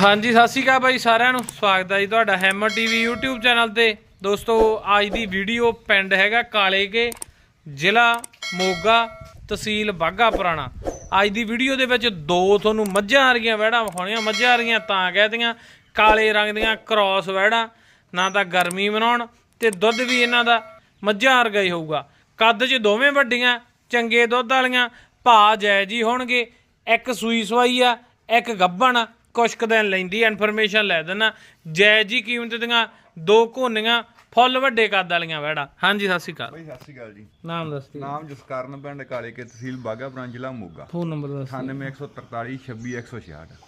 ਹਾਂਜੀ, ਸਤਿ ਸ਼੍ਰੀ ਅਕਾਲ ਬਾਈ ਸਾਰਿਆਂ ਨੂੰ। ਸਵਾਗਤ ਹੈ ਜੀ ਤੁਹਾਡਾ ਹੈਮਰ ਟੀਵੀ YouTube ਚੈਨਲ ਤੇ। ਦੋਸਤੋ, ਅੱਜ ਦੀ ਵੀਡੀਓ ਪਿੰਡ ਹੈਗਾ ਕਾਲੇਕੇ ਜ਼ਿਲ੍ਹਾ ਮੋਗਾ ਤਹਿਸੀਲ ਬਾਗਾ ਪੁਰਾਣਾ। ਅੱਜ ਦੀ ਵੀਡੀਓ ਦੇ ਵਿੱਚ ਦੋ ਤੁਹਾਨੂੰ ਮੱਝਾਂ ਆ ਰਹੀਆਂ, ਵਹਿੜਾਂ ਵਿਖਾਉਣੀਆਂ, ਮੱਝਾਂ ਆ ਰਹੀਆਂ ਤਾਂ ਕਹਦੀਆਂ ਕਾਲੇ ਰੰਗ ਦੀਆਂ ਕ੍ਰਾਸ ਵਹਿੜਾਂ, ਨਾ ਤਾਂ ਗਰਮੀ ਬਣਾਉਣ ਤੇ ਦੁੱਧ ਵੀ ਇਹਨਾਂ ਦਾ ਮੱਝਾਂ ਵਰਗਾ ਹੀ ਹੋਊਗਾ। ਕੱਦ 'ਚ ਦੋਵੇਂ ਵੱਡੀਆਂ, ਚੰਗੇ ਦੁੱਧ ਵਾਲੀਆਂ ਭਾ ਜੈ ਜੀ ਹੋਣਗੇ, ਇੱਕ ਸੂਈ ਸਵਾਈ ਆ, ਇੱਕ ਗੱਭਣ ਆ ਕੁਛ ਕੁ ਦਿਨ ਲੈਂਦੀ ਇਨਫੋਰਮੇਸ਼ਨ ਲੈ ਦੇਣਾ ਜੈ ਜੀ ਕੀਮਤ ਦੀਆਂ ਦੋ ਘੋਨੀਆਂ ਫੁੱਲ ਵੱਡੇ ਕੱਦ ਵਾਲੀਆਂ ਵਹਿੜਾ ਹਾਂਜੀ ਸਤਿ ਸ਼੍ਰੀ ਅਕਾਲ। ਬਈ ਸਤਿ ਸ਼੍ਰੀ ਅਕਾਲ ਜੀ। ਨਾਮ ਦੱਸ ਦਿਓ। ਨਾਮ ਜਸਕਰਨ ਪਿੰਡ ਕਾਲੇ ਕੇ ਤਹਿਸੀਲ ਬਾਗਾਪੁਰਾਂ ਜ਼ਿਲ੍ਹਾ ਮੋਗਾ। ਫੋਨ ਨੰਬਰ ਦੱਸ 98143 26166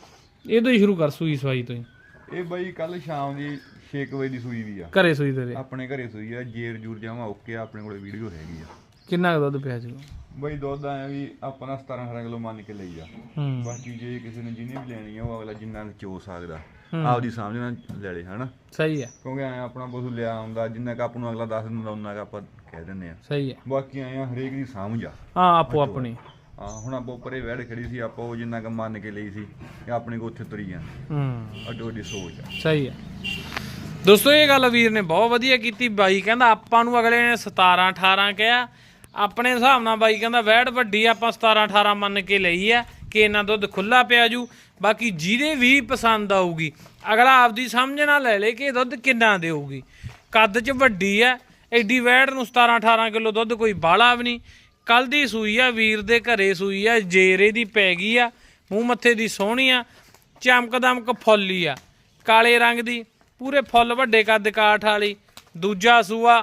ਇਹ ਤੋਂ ਹੀ ਸ਼ੁਰੂ ਕਰ ਸੂਈ ਸਵਾਈ ਤੋਂ ਹੀ। ਇਹ ਬਈ ਕੱਲ ਸ਼ਾਮ ਦੀ 6 ਵਜੇ ਦੀ ਸੂਈ ਵੀ ਆ। ਘਰੇ ਸੂਈ ਤੇਰੇ। ਆਪਣੇ ਘਰੇ ਸੂਈ ਆ ਜੇਰ ਜੂਰ ਜਾਵਾਂ ਓਕੇ ਆ ਆਪਣੇ ਕੋਲੇ ਵੀਡੀਓ ਹੈਗੀ ਆ। ਕਿੰਨਾ ਕੁ ਦੁੱਧ ਪਿਆ ਜੀ ਬਈ ਦੁੱਧ ਆਇਆ ਵੀ ਆਪਣਾ 17 18 ਕਿਲੋ ਮੰਨ ਕੇ ਲਈ ਆ ਹੂੰ। ਬਾਕੀ ਜੇ ਕਿਸੇ ਨੇ ਜਿਹਨੇ ਵੀ ਲੈਣੀ ਆ ਉਹ ਅਗਲਾ ਜਿੰਨਾ ਕੁ ਚੋ ਸਕਦਾ। ਆਪਦੀ ਸਮਝ ਨਾਲ ਲੈ ਲੇ ਹਨਾ? ਸਹੀ ਹੈ ਕਿਉਂਕਿ ਐ ਆਪਣਾ ਪਸ਼ੂ ਲਿਆ ਆਉਂਦਾ ਜਿੰਨਾ ਕੁ ਆਪ ਨੂੰ ਅਗਲਾ ਦੱਸ ਦਿੰਦਾ ਉਹਨਾਂ ਕੁ ਆਪਾਂ ਕਹਿ ਦਿੰਦੇ ਆ। ਸਹੀ ਹੈ ਬਾਕੀ ਆ ਹਰੇਕ ਦੀ ਸਮਝ ਆ। ਹਾਂ ਆਪੋ ਆਪਣੀ। ਹਾਂ ਹੁਣ ਆਪਾਂ ਉੱਪਰੇ ਵੜ ਖੜੀ ਸੀ ਆਪਾਂ ਉਹ ਜਿੰਨਾ ਕੁ ਮੰਨ ਕੇ ਲਈ ਸੀ ਇਹ ਆਪਣੇ ਕੋ ਉੱਥੇ ਤੁਰੀ ਜਾਂਦੀ ਹੂੰ। ਅੱਡੋ ਅੱਡੀ ਸੋਚ ਆ। ਸਹੀ ਹੈ ਦੋਸਤੋ ਇਹ ਗੱਲ ਵੀਰ ਨੇ ਬਹੁਤ ਵਧੀਆ ਕੀਤੀ। ਬਾਈ ਕਹਿੰਦਾ ਆਪਾਂ ਨੂੰ ਅਗਲੇ ਨੇ 17 18 ਕਿਹਾ ਆਪਣੇ ਹਿਸਾਬ ਨਾਲ ਬਾਈ ਕਹਿੰਦਾ ਵੈੜ ਵੱਡੀ ਆਪਾਂ 17 18 ਮੰਨ ਕੇ ਲਈ ਆ, ਕਿ ਇਹਨਾਂ ਦੁੱਧ ਖੁੱਲਾ ਪਿਆ ਜੂ। ਬਾਕੀ ਜਿਹਦੇ ਵੀ ਪਸੰਦ ਆਊਗੀ, ਅਗਲਾ ਆਪਦੀ ਸਮਝ ਨਾਲ ਲੈ ਲੇ ਕਿ ਦੁੱਧ ਕਿੰਨਾ ਦੇਊਗੀ। ਕੱਦ 'ਚ ਵੱਡੀ ਆ, ਐਡੀ ਵੈੜ ਨੂੰ 17 18 ਕਿਲੋ ਦੁੱਧ ਕੋਈ ਬਾਲਾ ਵੀ ਨਹੀਂ। ਕੱਲ ਦੀ ਸੂਈ ਆ, ਵੀਰ ਦੇ ਘਰੇ ਸੂਈ ਆ, ਜੇਰੇ ਦੀ ਪੈ ਗਈ ਆ, ਮੂੰਹ ਮੱਥੇ ਦੀ ਸੋਹਣੀ ਆ ਚਮਕ ਦਮਕ ਫੁੱਲੀ ਆ। ਕਾਲੇ ਰੰਗ ਦੀ, ਪੂਰੇ ਫੁੱਲ ਵੱਡੇ ਕੱਦ ਕਾਠ ਵਾਲੀ, ਦੂਜਾ ਸੂਆ,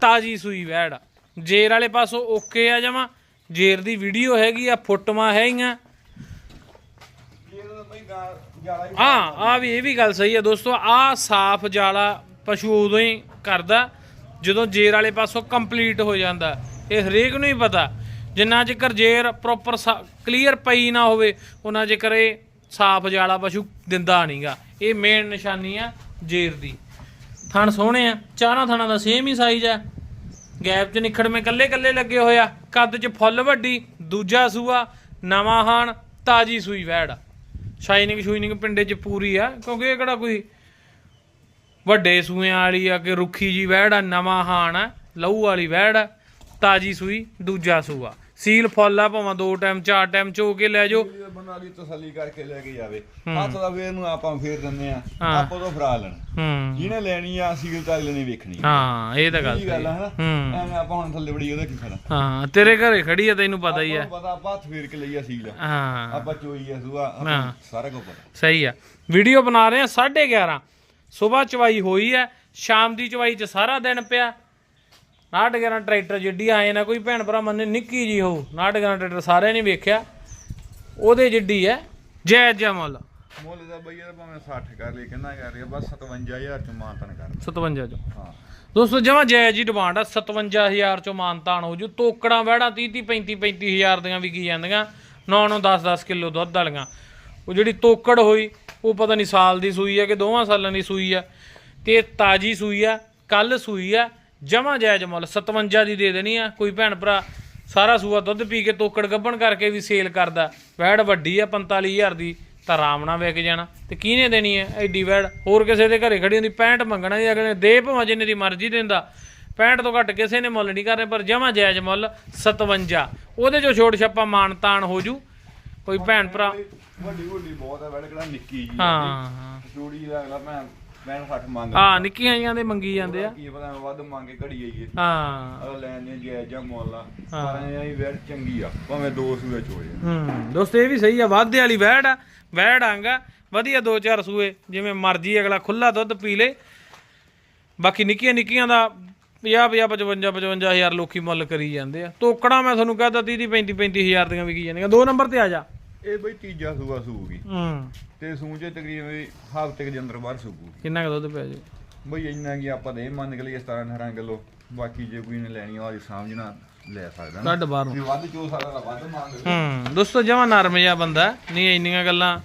ਤਾਜੀ ਸੂਈ ਵੈੜ। ਆ। ਜੇਰ ਵਾਲੇ ਪਾਸੋਂ ਓਕੇ ਆ ਜਾਵਾਂ। ਜੇਰ ਦੀ ਵੀਡੀਓ ਹੈਗੀ ਆ, ਫੋਟੋਆਂ ਹੈਗੀਆਂ ਹਾਂ ਆ ਵੀ, ਇਹ ਵੀ ਗੱਲ ਸਹੀ ਆ ਦੋਸਤੋ ਆ ਸਾਫ਼ ਜਾਲਾ ਪਸ਼ੂ ਉਦੋਂ ਹੀ ਕਰਦਾ, ਜਦੋਂ ਜੇਰ ਵਾਲੇ ਪਾਸੋਂ ਕੰਪਲੀਟ ਹੋ ਜਾਂਦਾ। ਇਹ ਹਰੇਕ ਨੂੰ ਹੀ ਪਤਾ। ਜਿੰਨਾ ਚਿਰ ਜੇਰ ਪ੍ਰੋਪਰ ਕਲੀਅਰ ਪਈ ਨਾ ਹੋਵੇ, ਉਹਨਾਂ ਚਿਰ ਇਹ ਸਾਫ਼ ਜਾਲਾ ਪਸ਼ੂ ਦਿੰਦਾ ਨਹੀਂਗਾ। ਇਹ ਮੇਨ ਨਿਸ਼ਾਨੀ ਆ ਜੇਰ ਦੀ। ਥਣ ਸੋਹਣੇ ਆ, ਚਾਰਾਂ ਥਣਾਂ ਦਾ ਸੇਮ ਹੀ ਸਾਈਜ਼ ਆ। ਗੈਪ 'ਚ ਨਿਖੜਵੇਂ ਕੱਲੇ ਕੱਲੇ ਲੱਗੇ ਹੋਇਆ ਕੱਦ 'ਚ ਫੁੱਲ ਵੱਡੀ, ਦੂਜਾ ਸੂਆ, ਨਵਾਂ ਹਾਣ, ਤਾਜੀ ਸੂਈ ਵੈੜ। ਸ਼ਾਈਨਿੰਗ ਸ਼ੂਈਨਿੰਗ ਪਿੰਡੇ 'ਚ ਪੂਰੀ ਆ, ਕਿਉਂਕਿ ਇਹ ਕਿਹੜਾ ਕੋਈ ਵੱਡੇ ਸੂਆਂ ਵਾਲੀ ਆ ਕਿ ਰੁੱਖੀ ਜੀ ਵੈੜ ਆ, ਨਵਾਂ ਹਾਣ ਆ, ਲਹੂ ਵਾਲੀ ਵੈੜ ਆ, ਤਾਜੀ ਸੂਈ, ਦੂਜਾ ਸੂਆ। ਸੀਲ ਫੁੱਲ ਆ ਭਾਵੇਂ ਦੋ ਟਾਈਮ ਚਾਰ ਟਾਈਮ ਚੋ ਕੇ ਲੈ ਜਾਓ। ਬੰਦਾ ਦੀ ਤਸੱਲੀ ਕਰਕੇ ਲੈ ਕੇ ਜਾਵੇ ਹੱਥ ਦਾ ਫੇਰ ਨੂੰ ਆਪਾਂ ਫੇਰ ਦਿੰਦੇ ਆ ਹਾਂ। ਆਪਾਂ ਤੋਂ ਫਰਾ ਲੈਣ। ਹੂੰ। ਜਿਹਨੇ ਲੈਣੀ ਆ ਸੀਲ ਤਾਂ ਅਗਲੇ ਨੇ ਵੇਖਣੀ ਹਾਂ ਇਹ ਤਾਂ ਗੱਲ ਹੂੰ। ਐਵੇਂ ਆਪਾਂ ਹੁਣ ਥੱਲੇ ਬੜੀ ਉਹਦਾ ਕੀ ਫਾਇਦਾ ਹਾਂ ਤੇਰੇ ਘਰੇ ਖੜੀ ਆ ਤੈਨੂੰ ਪਤਾ ਹੀ ਆ। ਨੂੰ ਪਤਾ ਆਪਾਂ ਹੱਥ ਫੇਰ ਕੇ ਲਈ ਆ ਸੀਲ। ਹਾਂ। ਆਪਾਂ ਚੋਈ ਆ ਸੁਆ ਹਾਂ। ਸਾਰਾ ਕੁਝ ਪਤਾ। ਸਹੀ ਆ। ਵੀਡੀਓ ਬਣਾ ਰਹੇ ਆ 11:30 ਸਵੇਰ ਚਵਾਈ ਹੋਈ ਆ ਸ਼ਾਮ ਦੀ ਚਵਾਈ ਚ ਸਾਰਾ ਦਿਨ ਪਿਆ। 11 ਟਰੈਕਟਰ ਜਿੱਡੀ ਆਏ ਨਾ ਕੋਈ ਭੈਣ ਭਰਾ ਮੰਨੇ ਨਿੱਕੀ ਜੀ ਹੋ 11 ਟਰੈਕਟਰ ਸਾਰਿਆਂ ਨੇ ਵੇਖਿਆ। ਉਹਦੇ ਜਿੱਡੀ ਐ ਜੈ ਜਮਲ ਮੁੱਲ। ਦਾ ਬਈ ਭਾਵੇਂ 60 ਕਰ ਲਈ ਕਿੰਨਾ ਕਰ ਰਿਹਾ ਬਸ 57000 ਚ ਮਾਨਤਨ ਕਰ 57 ਚੋਂ। ਹਾਂ। ਦੋਸਤੋ ਜਮਾ ਜੈ ਜੀ ਡਿਮਾਂਡ ਆ 57000 ਚੋਂ ਮਾਨਤਾਨ ਹੋ ਜੂ। ਤੋਕੜਾਂ ਵਹਿੜਾ 30 30 35 35000 ਦੀਆਂ ਵਿਕੀ ਜਾਂਦੀਆਂ। 9 9 10 10 ਕਿਲੋ ਦੁੱਧ ਵਾਲੀਆਂ। ਉਹ ਜਿਹੜੀ ਤੋਕੜ ਹੋਈ ਉਹ ਪਤਾ ਨਹੀਂ ਸਾਲ ਦੀ ਸੂਈ ਆ ਕਿ ਦੋਵਾਂ ਸਾਲਾਂ ਦੀ ਸੂਈ ਆ। ਤੇ ਤਾਜੀ ਸੂਈ ਆ ਕੱਲ ਸੂਈ ਆ ਜਮਾ ਜਾਇਜ਼ ਮੁੱਲ 57 ਦੀ ਦੇ ਦੇਣੀ ਆ। ਕੋਈ ਭੈਣ ਭਰਾ ਸਾਰਾ ਸੂਆ ਦੁੱਧ ਪੀ ਕੇ ਤੋਕੜ ਗੱਭਣ ਕਰਕੇ ਵੀ ਸੇਲ ਕਰਦਾ। ਵੈੜ ਵੱਡੀ ਆ 45000 ਦੀ ਤਾਂ ਆਰਾਮ ਨਾਲ ਜਾਣਾ। ਤੇ ਕਿਹਨੇ ਦੇਣੀ ਐ ਐਡੀ ਵੈੜ। ਹੋਰ ਕਿਸੇ ਦੇ ਘਰੇ ਖੜੀ ਹੁੰਦੀ 65 ਮੰਗਣਾ ਦੀ ਅਗਲੇ ਦੇ ਭਾਵੇਂ ਜਿੰਨੇ ਦੀ ਮਰਜ਼ੀ ਦਿੰਦਾ। 65 ਤੋਂ ਘੱਟ ਕਿਸੇ ਨੇ ਮੁੱਲ ਨਹੀਂ ਕਰਨੇ ਪਰ ਜਮਾ ਜਾਇਜ਼ ਮੁੱਲ 57 ਉਹਦੇ ਚੋਂ ਛੋਟ ਛੱਪਾ ਮਾਨ ਤਾਨ ਹੋ ਜੂ। ਕੋਈ ਭੈਣ ਭਰਾ ਵੱਡੀ ਵੱਡੀ ਬਹੁਤ ਹੈ ਵੈੜ ਕਿਹੜਾ ਨਿੱਕੀ ਜੀ ਹਾਂ ਹਾਂ। ਚੂੜੀ ਦਾ ਅਗਲਾ ਭੈਣ ਭੈਣ 60 ਮੰਗ ਹਾਂ ਨਿੱਕੀਆਂ ਜੀਆਂ ਦੇ ਮੰਗੀ ਜਾਂਦੇ ਆ। ਕੀ ਪਤਾ ਵੱਧ ਮੰਗੇ ਘੜੀ ਆਈਏ। ਹਾਂ। ਅਗਲਾ ਲੈਣ ਦੇ ਜਾਇਜ਼ ਜਾਂ ਮੁੱਲ ਆ। ਪਰ ਇਹ ਵੈੜ ਚੰਗੀ ਆ ਭਾਵੇਂ ਦੋ ਸੂਏ ਚੋਏ ਹੂੰ ਦੋਸਤੋ ਇਹ ਵੀ ਸਹੀ ਆ ਵਾਧੇ ਵਾਲੀ ਵੈੜ ਆ ਵੈੜ ਆਂਗਾ ਵਧੀਆ ਦੋ ਚਾਰ ਸੂਏ ਜਿਵੇਂ ਮਰਜ਼ੀ ਅਗਲਾ ਖੁੱਲਾ ਦੁੱਧ ਪੀ ਲੇ। ਬਾਕੀ ਨਿੱਕੀਆਂ ਨਿੱਕੀਆਂ ਦਾ 50 50 55 55 ਹਜ਼ਾਰ ਲੋਕੀ ਮੁੱਲ ਕਰੀ ਜਾਂਦੇ ਆ। ਤੋਕੜਾ ਮੈਂ ਤੁਹਾਨੂੰ ਕਹਤਾ 30 35 35 ਹਜ਼ਾਰ ਦੀਆਂ ਵਿਕੀ ਜਾਂਦੀਆਂ। ਦੋ ਨੰਬਰ ਤੇ ਆ ਜਾ। ਇਹ ਬਈ ਤੀਜਾ ਸੂਆ ਸੂਗੀ। ਹੂੰ। ਤੇ ਸੂਜੇ ਤਕਰੀਬਨ ਹਫ਼ਤੇ ਦੇ ਅੰਦਰ ਬਾਹਰ ਸੂਗੀ ਕਿੰਨਾ ਕੁ ਦੁੱਧ ਪਿਆ ਜੀ? ਬਈ ਇੰਨਾ ਕੀ ਆਪਾਂ ਦੇ ਮੰਨ ਕੇ ਲਈਏ 17 18 ਕਿਲੋ ਬਾਕੀ ਜੇ ਕੋਈ ਨੇ ਲੈਣੀ ਆ ਸਮਝਣਾ ਲੈ ਸਕਦਾ ਨਾ। ਕੱਢ ਬਾਹਰੋਂ। ਵੀ ਵੱਧ ਚੋ ਸਕਦਾ ਤਾਂ ਵੱਧ ਮੰਗ ਹੂੰ ਦੋਸਤੋ ਜਮਾ ਨਰਮ ਜਿਹਾ ਬੰਦਾ ਨਹੀਂ ਇੰਨੀਆਂ ਗੱਲਾਂ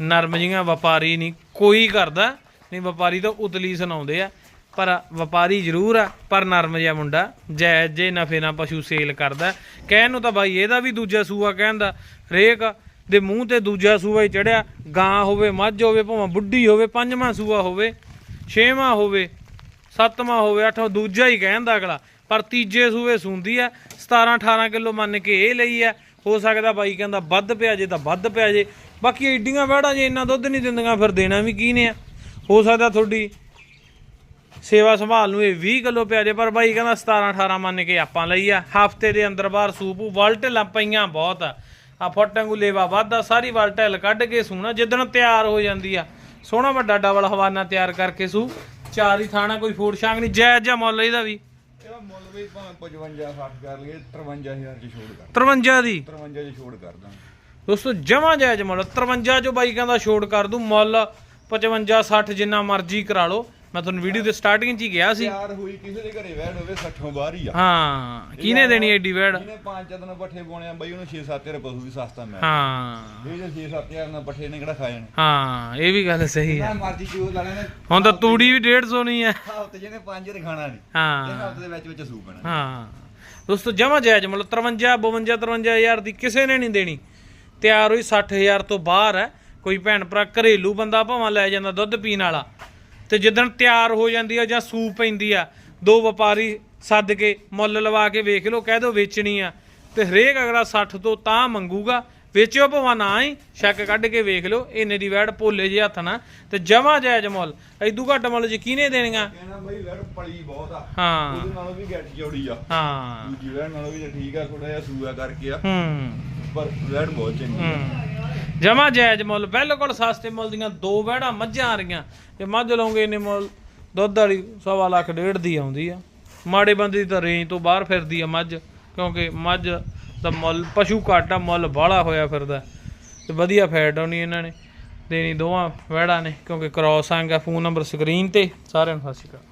ਨਰਮ ਜੀਆਂ ਵਪਾਰੀ ਨਹੀਂ ਕੋਈ ਕਰਦਾ ਨਹੀਂ ਵਪਾਰੀ ਤਾਂ ਉਤਲੀ ਸੁਣਾਉਂਦੇ ਆ। ਪਰ ਵਪਾਰੀ ਜ਼ਰੂਰ ਆ, ਪਰ ਨਰਮ ਜਿਹਾ ਮੁੰਡਾ, ਜਾਇਜ਼ ਜੇ ਨਫੇ ਨਾਲ ਪਸ਼ੂ ਸੇਲ ਕਰਦਾ। ਕਹਿਣ ਨੂੰ ਤਾਂ ਬਾਈ ਇਹਦਾ ਵੀ ਦੂਜਾ ਸੂਆ ਕਹਿੰਦਾ, ਹਰੇਕ ਦੇ ਮੂੰਹ ਤੇ ਦੂਜਾ ਸੂਆ ਹੀ ਚੜਿਆ, ਗਾਂ ਹੋਵੇ, ਮੱਝ ਹੋਵੇ, ਭਾਵੇਂ ਬੁੱਢੀ ਹੋਵੇ, ਪੰਜਵਾਂ ਸੂਆ ਹੋਵੇ, ਛੇਵਾਂ ਹੋਵੇ, ਸੱਤਵਾਂ ਹੋਵੇ, ਅੱਠਵਾਂ, ਦੂਜਾ ਹੀ ਕਹਿੰਦਾ ਅਗਲਾ। ਪਰ ਤੀਜੇ ਸੂਏ ਸੁੰਦੀ ਆ 17 18 ਕਿਲੋ ਮੰਨ ਕੇ ਇਹ ਲਈ ਆ, ਹੋ ਸਕਦਾ ਬਾਈ ਕਹਿੰਦਾ ਵੱਧ ਪਿਆ ਜੇ ਤਾਂ ਵੱਧ ਪਿਆ ਜੇ। ਬਾਕੀ ਐਡੀਆਂ ਵੜਾ ਜੇ ਇੰਨਾ ਦੁੱਧ ਨਹੀਂ ਦਿੰਦੀਆਂ, ਫਿਰ ਦੇਣਾ ਵੀ ਕੀ ਨੇ ਆ? ਹੋ ਸਕਦਾ ਤੁਹਾਡੀ ਸੇਵਾ ਸੰਭਾਲ ਨੂੰ ਇਹ 20 ਕਿਲੋ ਪਿਆ ਜੇ ਪਰ ਬਾਈ ਕਹਿੰਦਾ 17 18 ਮੰਨ ਕੇ ਆਪਾਂ ਲਈ ਆ। ਹਫ਼ਤੇ ਦੇ ਅੰਦਰ ਬਾਹਰ ਸੂਪੂ ਵਲਟਲਾਂ ਪਈਆਂ ਬਹੁਤ। ਆ ਆ ਫੋਟਾਂਗੂ ਲੇਵਾ ਵਾਧਾ ਸਾਰੀ ਵਲਟਲ ਕੱਢ ਕੇ ਸੂਣਾ ਜਿੱਦਣ ਤਿਆਰ ਹੋ ਜਾਂਦੀ ਆ। ਸੋਹਣਾ ਵੱਡਾ ਡਬਲ ਹਵਾਨਾ ਤਿਆਰ ਕਰਕੇ ਸੂ। ਚਾਰ ਹੀ ਥਾਣਾ ਕੋਈ ਫੂਡ ਸ਼ਾਂਗ ਨਹੀਂ ਜਾਇਜ਼ ਜਿਹਾ ਮੁੱਲ ਇਹਦਾ ਵੀ। ਇਹਦਾ ਮੁੱਲ ਵੀ ਭਾਵੇਂ 55 60 ਕਰ ਲਈਏ 53000 ਚ ਛੋੜ ਕਰ 53 ਦੀ? 53 ਚ ਛੋੜ ਕਰ ਦਾਂ ਦੋਸਤੋ ਜਮਾ ਜਾਇਜ਼ ਮੁੱਲ 53 ਚੋਂ ਬਾਈ ਕਹਿੰਦਾ ਛੋੜ ਕਰ ਦੂੰ ਮੁੱਲ 55 60 ਜਿੰਨਾ ਮਰਜ਼ੀ ਕਰਾ ਲਓ। ਮੈਂ ਤੁਹਾਨੂੰ ਵੀਡੀਓ ਦੇ ਸਟਾਰਟਿੰਗ 'ਚ ਹੀ ਗਿਆ ਸੀ। ਤਿਆਰ ਹੋਈ ਕਿਸੇ ਦੇ ਘਰੇ ਵੈੜ ਹੋਵੇ 60 ਬਾਹਰ ਹੀ ਆ। ਹਾਂ ਕਿਹਨੇ ਦੇਣੀ ਐਡੀ ਵੈੜ ਜਿਹਨੇ ਪੰਜ ਦਿਨ ਪੱਠੇ ਪਾਉਣੇ ਆ ਬਈ ਉਹਨੂੰ 6-7 ਪਸ਼ੂ ਵੀ ਸਸਤਾ ਮਿਲ ਹਾਂ। ਇਹ ਜੇ 6-7000 ਨਾਲ ਪੱਠੇ ਨੇ ਕਿਹੜਾ ਖਾਏ ਨੇ ਹਾਂ ਇਹ ਵੀ ਗੱਲ ਸਹੀ ਹੈ ਮਰਜ਼ੀ ਜੋ ਲਾ ਲੈਣੇ। ਹੁਣ ਤਾਂ ਤੂੜੀ ਵੀ 150 ਨਹੀਂ ਹੈ। ਹਫ਼ਤੇ ਜਿਹਨੇ ਪੰਜ ਦੇ ਖਾਣਾ ਨਹੀਂ। ਹਾਂ। ਹਫ਼ਤੇ ਦੇ ਵਿੱਚ ਵਿੱਚ ਸੂ ਪੈਣਾ ਹਾਂ। ਦੋਸਤੋ ਜਮਾ ਜਾਇਜ਼ ਮੁੱਲ 53 52 53000 ਦੀ ਕਿਸੇ ਨੇ ਨਹੀਂ ਦੇਣੀ। ਤਿਆਰ ਹੋਈ 60000 ਤੋਂ ਬਾਹਰ ਹੈ। ਕੋਈ ਭੈਣ ਭਰਾ ਘਰੇਲੂ ਬੰਦਾ ਭਾਵੇਂ ਲੈ ਜਾਂਦਾ ਦੁੱਧ ਪੀਣ ਵਾਲਾ। ਤੇ ਜਿੱਦਣ ਤਿਆਰ ਹੋ ਜਾਂਦੀ ਆ ਜਾਂ ਸੂਪ ਪੈਂਦੀ ਆ ਦੋ ਵਪਾਰੀ ਸੱਦ ਕੇ ਮੁੱਲ ਲਵਾ ਕੇ ਵੇਖ ਲਓ ਕਹਿ ਦਿਓ ਵੇਚਣੀ ਆ। ਤੇ ਹਰੇਕ ਅਗਲਾ 60 ਤੋਂ ਤਾਂ ਮੰਗੂਗਾ ਵੇਚਿਓ ਭਾਵੇਂ ਨਾ ਹੀ ਸ਼ੱਕ ਕੱਢ ਕੇ ਵੇਖ ਲਓ ਇੰਨੇ ਦੀ ਵੈੜ ਭੋਲੇ ਜੇ ਹੱਥ ਨਾ ਤੇ ਜਮਾ ਜਾਇਜ਼ ਮੁੱਲ ਐਦੂ ਘੱਟ ਮੁੱਲ ਯਕੀਨੇ ਦੇਣੀਆਂ। ਕਹਿਣਾ ਬਈ ਵੈੜ ਪਲੀ ਬਹੁਤ ਆ। ਹਾਂ। ਉਹਦੇ ਨਾਲੋਂ ਵੀ ਗੱਟ ਚੌੜੀ ਆ। ਹਾਂ। ਦੂਜੀ ਵੈੜ ਨਾਲੋਂ ਵੀ ਠੀਕ ਆ ਥੋੜਾ ਜਿਹਾ ਸੂਆ ਕਰਕੇ ਆ। ਹੂੰ। ਪਰ ਵੈੜ ਬਹੁਤ ਚੰਗੀ ਆ। ਜਮਾ ਜਾਇਜ਼ ਮੁੱਲ, ਬਿਲਕੁਲ ਸਸਤੇ ਮੁੱਲ ਦੀਆਂ ਦੋ ਵਹਿੜਾਂ ਮੱਝਾਂ ਆ ਰਹੀਆਂ। ਜੇ ਮੱਝ ਲਓਗੇ ਇਹਨੇ ਮੁੱਲ, ਦੁੱਧ ਵਾਲੀ ਸਵਾ ਲੱਖ ਡੇਢ ਦੀ ਆਉਂਦੀ ਆ। ਮਾੜੇ ਬੰਦੇ ਦੀ ਤਾਂ ਰੇਂਜ ਤੋਂ ਬਾਹਰ ਫਿਰਦੀ ਆ ਮੱਝ, ਕਿਉਂਕਿ ਮੱਝ ਦਾ ਮੁੱਲ, ਪਸ਼ੂ ਘੱਟ ਆ, ਮੁੱਲ ਬਾਹਲਾ ਹੋਇਆ ਫਿਰਦਾ। ਤੇ ਵਧੀਆ ਫੈਟ ਆਉਣੀ ਇਹਨਾਂ ਨੇ, ਦੇਣੀ ਦੋਵਾਂ ਵਹਿੜਾਂ ਨੇ, ਕਿਉਂਕਿ ਕ੍ਰੋਸ ਸੰਗ ਆ ਫੋਨ ਨੰਬਰ ਸਕਰੀਨ ਤੇ, ਸਾਰਿਆਂ ਨੂੰ ਸਤਿ ਸ਼੍ਰੀ ਅਕਾਲ।